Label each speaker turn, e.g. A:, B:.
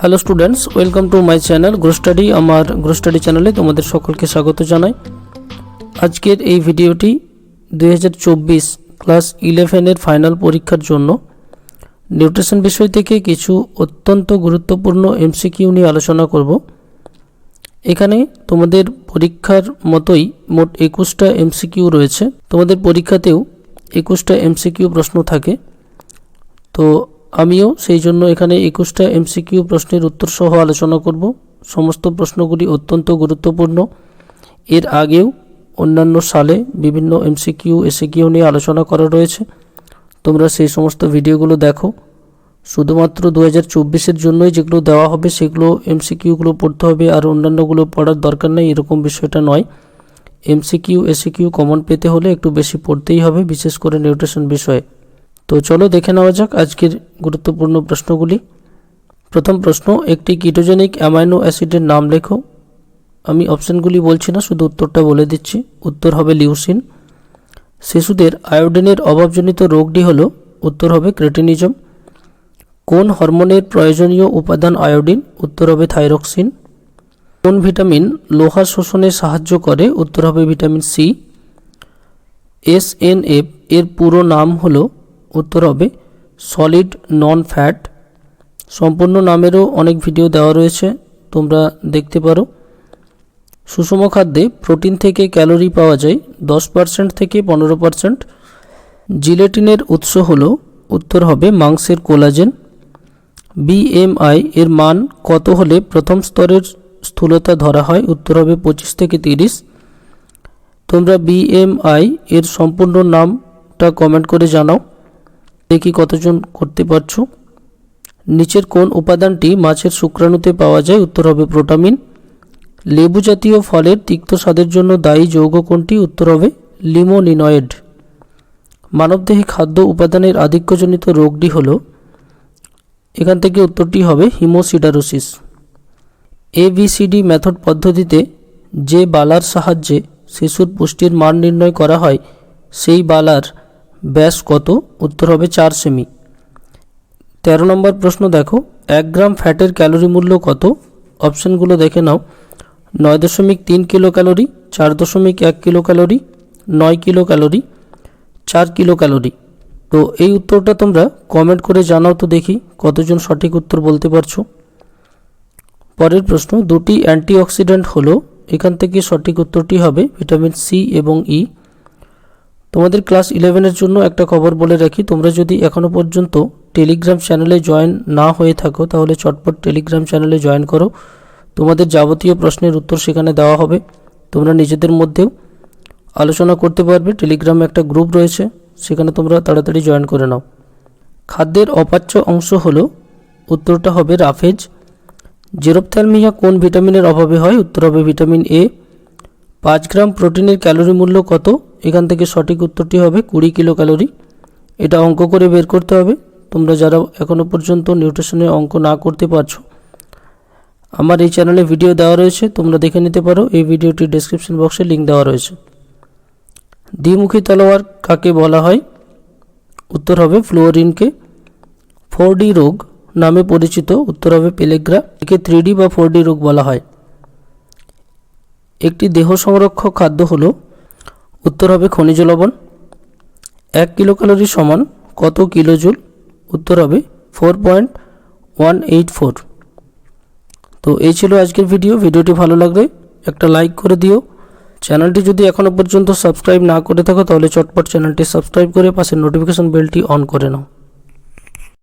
A: Hello students welcome to my channel study আমার study চ্যানেলে তোমাদের সকলকে স্বাগত জানাই। আজকের এই ভিডিওটি দুই হাজার চব্বিশ ক্লাস ইলেভেনের ফাইনাল পরীক্ষার জন্য। নিউট্রিশন বিষয় থেকে কিছু অত্যন্ত গুরুত্বপূর্ণ এমসিকিউ নিয়ে আলোচনা করব। এখানে তোমাদের পরীক্ষার মতোই মোট একুশটা এমসিকিউ রয়েছে। তোমাদের পরীক্ষাতেও একুশটা এমসিকিউ প্রশ্ন থাকে। তো আমিও সেই জন্য এখানে একুশটা এমসিকিউ প্রশ্নের উত্তর সহ আলোচনা করব। সমস্ত প্রশ্নগুলি অত্যন্ত গুরুত্বপূর্ণ। এর আগেও অন্যান্য সালে বিভিন্ন এমসিকিউ এসিকিউ নিয়ে আলোচনা করা রয়েছে। তোমরা সেই সমস্ত ভিডিওগুলো দেখো। শুধুমাত্র দু হাজার জন্যই যেগুলো দেওয়া হবে, সেগুলো এমসিকিউগুলো পড়তে হবে আর অন্যান্যগুলো পড়ার দরকার নেই, এরকম বিষয়টা নয়। এমসিকিউ এসিকিউ কমন পেতে হলে একটু বেশি পড়তেই হবে, বিশেষ করে নিউট্রিশন বিষয়ে। তো চলো দেখে নেওয়া যাক আজকের গুরুত্বপূর্ণ প্রশ্নগুলি। প্রথম প্রশ্ন, একটি কিটোজেনিক অ্যামাইনো অ্যাসিডের নাম লেখো। আমি অপশানগুলি বলছি না, শুধু উত্তরটা বলে দিচ্ছি। উত্তর হবে লিউসিন। শিশুদের আয়োডিনের অভাবজনিত রোগটি হল, উত্তর হবে ক্রেটিনিজম। কোন হরমোনের প্রয়োজনীয় উপাদান আয়োডিন? উত্তর হবে থাইরক্সিন। কোন ভিটামিন লোহা শোষণে সাহায্য করে? উত্তর হবে vitamin C. S N F এর পুরো নাম হলো উত্তর হবে সলিড নন ফ্যাট সম্পূর্ণ নামেরও অনেক ভিডিও দেওয়া রয়েছে, তোমরা দেখতে পারো। সুষম খাদ্যে প্রোটিন থেকে ক্যালোরি পাওয়া যায় দশ পার্সেন্ট থেকে পনেরো পার্সেন্ট জিলেটিনের উৎস হল, উত্তর হবে মাংসের কোলাজেন বিএমআই এর মান কত হলে প্রথম স্তরের স্থূলতা ধরা হয়, উত্তর হবে পঁচিশ থেকে তিরিশ। তোমরা বিএমআই এর সম্পূর্ণ নামটা কমেন্ট করে জানাও। দেখি কতজন করতে পারছ? নিচের কোন উপাদানটি মাছের শুক্রাণুতে পাওয়া যায়? উত্তর হবে প্রোটামিন। লেবু জাতীয় ফলের তিক্ত স্বাদের জন্য দায়ী যৌগ কোনটি? উত্তর হবে লিমোনিনয়েড। মানবদেহে খাদ্য উপাদানের আধিক্যজনিত রোগটি হল, এখান থেকে উত্তরটি হবে হিমোসিডারোসিস। এবিসিডি মেথড পদ্ধতিতে যে বালার সাহায্যে শিশুর পুষ্টির মান নির্ণয় করা হয়, সেই বালার ব্যাস কত? উত্তর হবে চার সেমি। তেরো নম্বর প্রশ্ন দেখো, এক গ্রাম ফ্যাটের ক্যালোরি মূল্য কত? অপশানগুলো দেখে নাও। নয় দশমিক তিন কিলো ক্যালোরি চার দশমিক এক কিলো ক্যালোরি নয় কিলো ক্যালোরি চার কিলো ক্যালোরি তো এই উত্তরটা তোমরা কমেন্ট করে জানাও তো দেখি কতজন সঠিক উত্তর বলতে পারছ। পরের প্রশ্ন, দুটি অ্যান্টিঅক্সিডেন্ট হলো, এখান থেকে সঠিক উত্তরটি হবে ভিটামিন সি এবং ই। তোমাদের ক্লাস ইলেভেনের জন্য একটা খবর বলে রাখি। তোমরা যদি এখনও পর্যন্ত টেলিগ্রাম চ্যানেলে জয়েন না হয়ে থাকো, তাহলে চটপট টেলিগ্রাম চ্যানেলে জয়েন করো। তোমাদের যাবতীয় প্রশ্নের উত্তর সেখানে দেওয়া হবে। তোমরা নিজেদের মধ্যেও আলোচনা করতে পারবে। টেলিগ্রামে একটা গ্রুপ রয়েছে, সেখানে তোমরা তাড়াতাড়ি জয়েন করে নাও। খাদ্যের অপাচ্য অংশ হলো, উত্তরটা হবে রাফেজ। জেরোপথ্যালমিয়া কোন ভিটামিনের অভাবে হয়? উত্তর হবে ভিটামিন এ পাঁচ গ্রাম প্রোটিনের ক্যালোরি মূল্য কত? এখান থেকে সঠিক উত্তরটি হবে কুড়ি কিলো ক্যালোরি এটা অঙ্ক করে বের করতে হবে। তোমরা যারা এখনও পর্যন্ত নিউট্রিশনের অঙ্ক না করতে পারছ, আমার এই চ্যানেলে ভিডিও দেওয়া রয়েছে। তোমরা দেখে নিতে পারো, এই ভিডিওটি ডেসক্রিপশন বক্সে লিঙ্ক দেওয়া রয়েছে। দ্বিমুখী তলোয়ার কাকে বলা হয়? উত্তর হবে ফ্লোরিনকে ফোর রোগ নামে পরিচিত, উত্তর হবে পেলেগ্রা একে থ্রি বা ফোর রোগ বলা হয়। একটি দেহ সংরক্ষক খাদ্য হলো, উত্তর হবে খনিজ লবণ, এক কিলো ক্যালোরি সমান কত কিলোজুল উত্তর হবে four point one eight four তো এই ছিল আজকের ভিডিও ভিডিওটি ভালো লাগলে একটা লাইক করে দিও। চ্যানেলটি যদি এখনও পর্যন্ত সাবস্ক্রাইব না করে থাকো, তাহলে চটপট চ্যানেলটি সাবস্ক্রাইব করে পাশে নোটিফিকেশন বেলটি অন করে নাও।